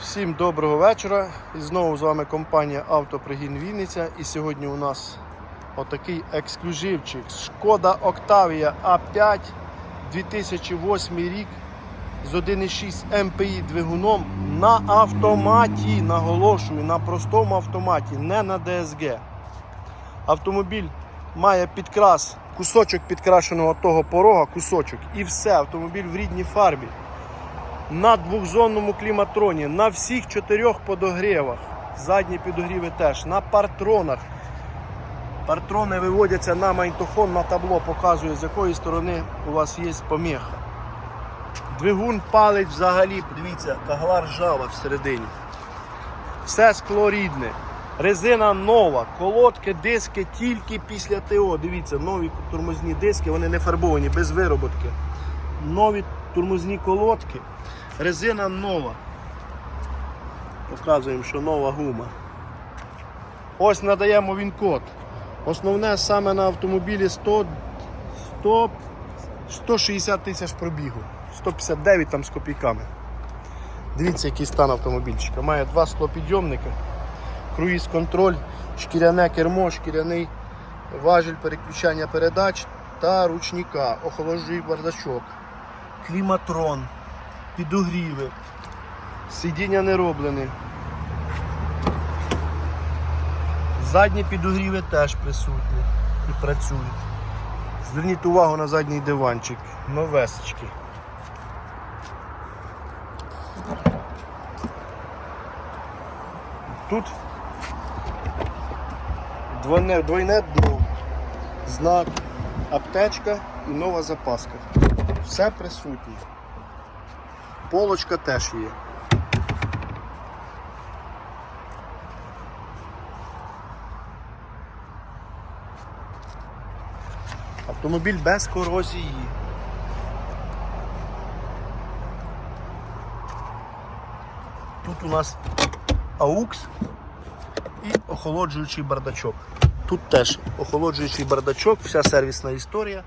Всім доброго вечора. І знову з вами компанія Автопригін Вінниця. І сьогодні у нас отакий ексклюзивчик. Шкода Octavia A5 2008 рік з 1,6 МПІ двигуном на автоматі. Наголошую, на простому автоматі, не на ДСГ. Автомобіль має підкрас, кусочок підкрашеного того порога, кусочок і все. Автомобіль в рідній фарбі на двохзонному кліматроні, на всіх чотирьох подогрівах. Задні підогріви теж, на партронах. Партрони виводяться на магнітофон, на табло, показує, з якої сторони у вас є поміха. Двигун палить взагалі, подивіться, кагла ржава всередині. Все скло рідне. Резина нова, колодки, диски тільки після ТО. Дивіться, нові тормозні диски, вони не фарбовані, без вироботки. Нові тормозні колодки. Резина нова. Показуємо, що нова гума. Ось надаємо він код. Основне саме на автомобілі 100, 100, 160 тисяч пробігу. 159 там з копійками. Дивіться, який стан автомобільчика. Має два склопідйомника, круїз контроль, шкіряне кермо, шкіряний важіль переключання передач та ручника, охолоджуючий бардачок, кліматрон, підогріви, сидіння не роблені. Задні підогріви теж присутні і працюють. Зверніть увагу на задній диванчик, новесечки. Тут двойне дно, знак, аптечка і нова запаска. Все присутнє. Полочка теж є. Автомобіль без корозії. Тут у нас AUX і охолоджуючий бардачок. Тут теж охолоджуючий бардачок, вся сервісна історія.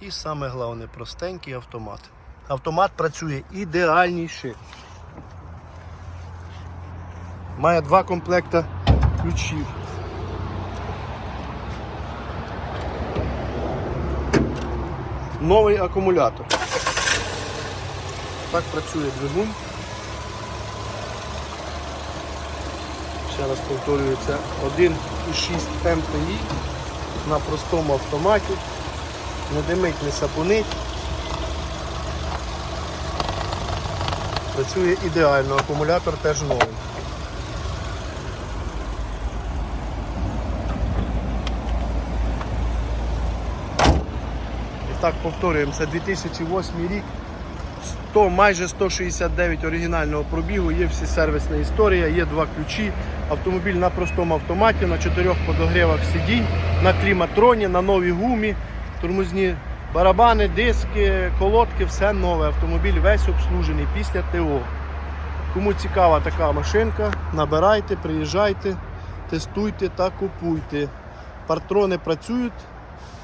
І саме головне простенький автомат. Автомат працює ідеальніше. Має два комплекти ключів. Новий акумулятор. Так працює двигун. Ще раз повторюю, це 1,6 МПІ на простому автоматі. Не димить, не сапунить. Працює ідеально, акумулятор теж новий. І так повторюємо, це 2008 рік. 100, майже 169 оригінального пробігу, є всі сервісна історія, є два ключі. Автомобіль на простому автоматі, на чотирьох подогрівах сидінь, на кліматроні, на новій гумі, тормозні барабани, диски, колодки, все нове. Автомобіль весь обслужений після ТО. Кому цікава така машинка, набирайте, приїжджайте, тестуйте та купуйте. Партрони працюють,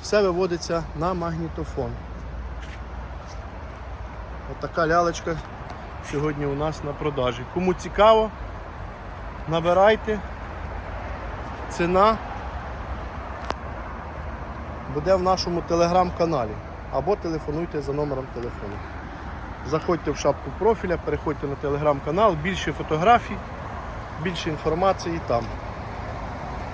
все виводиться на магнітофон. Отака лялечка сьогодні у нас на продажі. Кому цікаво, набирайте. Ціна буде в нашому телеграм-каналі або телефонуйте за номером телефону. Заходьте в шапку профіля, переходьте на телеграм-канал, більше фотографій, більше інформації там.